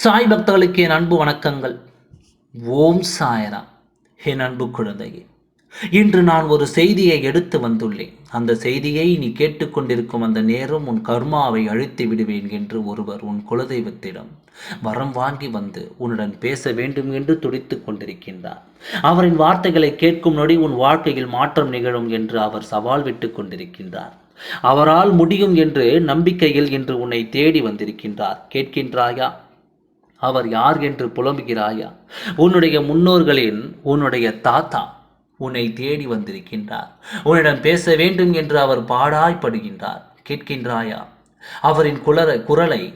சாய் பக்தர்களுக்கு என் அன்பு வணக்கங்கள். ஓம் சாயரா என் அன்பு குழந்தையே இன்று நான் ஒரு செய்தியை எடுத்து வந்துள்ளேன். அந்த செய்தியை நீ கேட்டுக்கொண்டிருக்கும் அந்த நேரம் உன் கர்மாவை அழித்து விடுவேன் என்று ஒருவர் உன் குலதெய்வத்திடம் வரம் வாங்கி வந்து உன்னுடன் பேச வேண்டும் என்று துடித்து கொண்டிருக்கின்றார். அவரின் வார்த்தைகளை கேட்கும் நொடி உன் வாழ்க்கையில் மாற்றம் நிகழும் என்று அவர் சவால் விட்டு கொண்டிருக்கின்றார். அவரால் முடியும் என்று நம்பிக்கையில் இன்று உன்னை தேடி வந்திருக்கின்றார். கேட்கின்றாயா? அவர் யார் என்று புலம்புகிறாயா? உன்னுடைய முன்னோர்களின் உன்னுடைய தாத்தா உன்னை தேடி வந்திருக்கின்றார். உன்னிடம் பேச வேண்டும் என்று அவர் பாடாய்ப்படுகின்றார். கேட்கின்றாயா? அவரின் குளர குரலை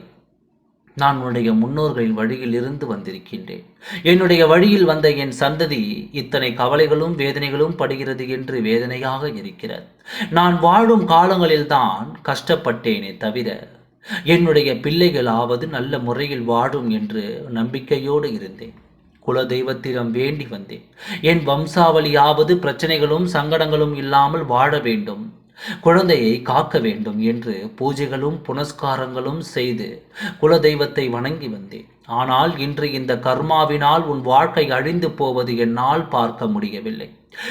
நான் உன்னுடைய முன்னோர்களின் வழியில் இருந்து வந்திருக்கின்றேன். என்னுடைய வழியில் வந்த என் சந்ததி இத்தனை கவலைகளும் வேதனைகளும் படுகிறது என்று வேதனையாக இருக்கிறது. நான் வாழும் காலங்களில்தான் கஷ்டப்பட்டேனே தவிர என்னுடைய பிள்ளைகளாவது நல்ல முறையில் வாழும் என்று நம்பிக்கையோடு இருந்தேன். குல தெய்வத்திடம் வேண்டி வந்தேன். என் வம்சாவளியாவது பிரச்சனைகளும் சங்கடங்களும் இல்லாமல் வாழ வேண்டும். குழந்தையை காக்க வேண்டும் என்று பூஜைகளும் புனஸ்காரங்களும் செய்து குலதெய்வத்தை வணங்கி வந்தேன். ஆனால் இன்று இந்த கர்மாவினால் உன் வாழ்க்கை அழிந்து போவது என்னால் பார்க்க முடியவில்லை.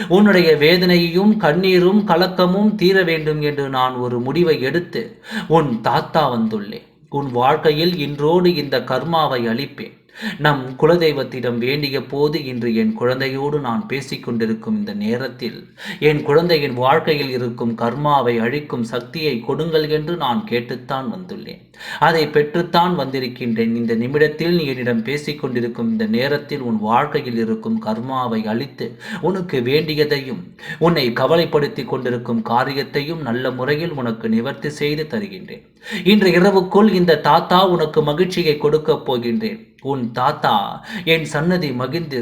உன்னுடைய வேதனையும் கண்ணீரும் கலக்கமும் தீர வேண்டும் என்று நான் ஒரு முடிவை எடுத்து உன் தாத்தா வந்துள்ளேன். உன் வாழ்க்கையில் இன்றோடு இந்த கர்மாவை அளிப்பேன். நம் குலதெய்வத்திடம் வேண்டிய போது இன்று என் குழந்தையோடு நான் பேசிக்கொண்டிருக்கும் இந்த நேரத்தில் என் குழந்தையின் வாழ்க்கையில் இருக்கும் கர்மாவை அழிக்கும் சக்தியை கொடுங்கள் என்று நான் கேட்டுத்தான் வந்துள்ளேன். அதை பெற்றுத்தான் வந்திருக்கின்றேன். இந்த நிமிடத்தில் நீ என்னிடம் பேசிக்கொண்டிருக்கும் இந்த நேரத்தில் உன் வாழ்க்கையில் இருக்கும் கர்மாவை அழித்து உனக்கு வேண்டியதையும் உன்னை கவலைப்படுத்தி கொண்டிருக்கும் காரியத்தையும் நல்ல முறையில் உனக்கு நிவர்த்தி செய்து தருகின்றேன். இன்று இரவுக்குள் இந்த தாத்தா உனக்கு மகிழ்ச்சியை கொடுக்கப் போகின்றேன். உன் தாத்தா என் சன்னதி மகிழ்ந்து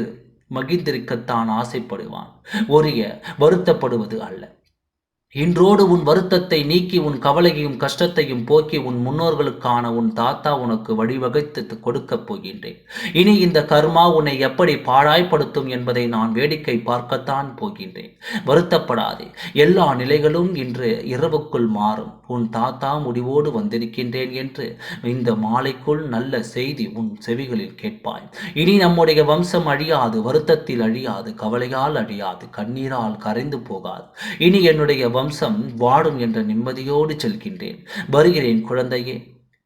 மகிழ்ந்திருக்கத்தான் ஆசைப்படுவான். ஒரிய வருத்தப்படுவது அல்ல. இன்றோடு உன் வருத்தத்தை நீக்கி உன் கவலையையும் கஷ்டத்தையும் போக்கி உன் முன்னோர்களுக்கான உன் தாத்தா உனக்கு வழிவகைத்து கொடுக்கப் போகின்றேன். இனி இந்த கர்மா உன்னை எப்படி பாழாய்ப்படுத்தும் என்பதை நான் வேடிக்கை பார்க்கத்தான் போகின்றேன். வருத்தப்படாதே. எல்லா நிலைகளும் இன்று இரவுக்குள் மாறும். உன் தாத்தா முடிவோடு வந்திருக்கின்றேன் என்று இந்த மாலைக்குள் நல்ல செய்தி உன் செவிகளில் கேட்பாய். இனி நம்முடைய வம்சம் அழியாது வருத்தத்தில் அழியாது கவலையால் அழியாது கண்ணீரால் கரைந்து போகாது. இனி என்னுடைய வம்சம் வாடும் என்ற நிம்மதியோடு செல்கின்றேன். வருகிறேன் குழந்தையே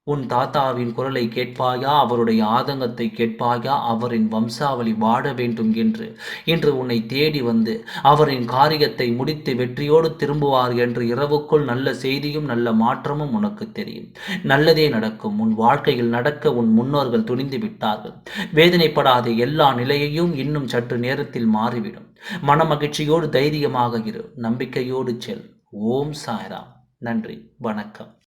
உன் தாத்தாவின் குரலை கேட்பாயா? அவருடைய ஆதங்கத்தை கேட்பாயா? அவரின் வம்சாவளி வாட வேண்டும் என்று. இன்று உன்னை தேடி வந்து அவரின் காரியத்தை முடித்து வெற்றியோடு திரும்புவார் என்று இரவுக்குள் நல்ல செய்தியும் நல்ல மாற்றமும் உனக்கு தெரியும். நல்லதே நடக்கும். உன் வாழ்க்கையில் நடக்க உன் முன்னோர்கள் துணிந்து விட்டார்கள். வேதனைப்படாத எல்லா நிலையையும் இன்னும் சற்று நேரத்தில் மாறிவிடும். மனமகிழ்ச்சியோடு தைரியமாக இரு நம்பிக்கையோடு செல். ஓம் சாய்ராம். நன்றி வணக்கம்.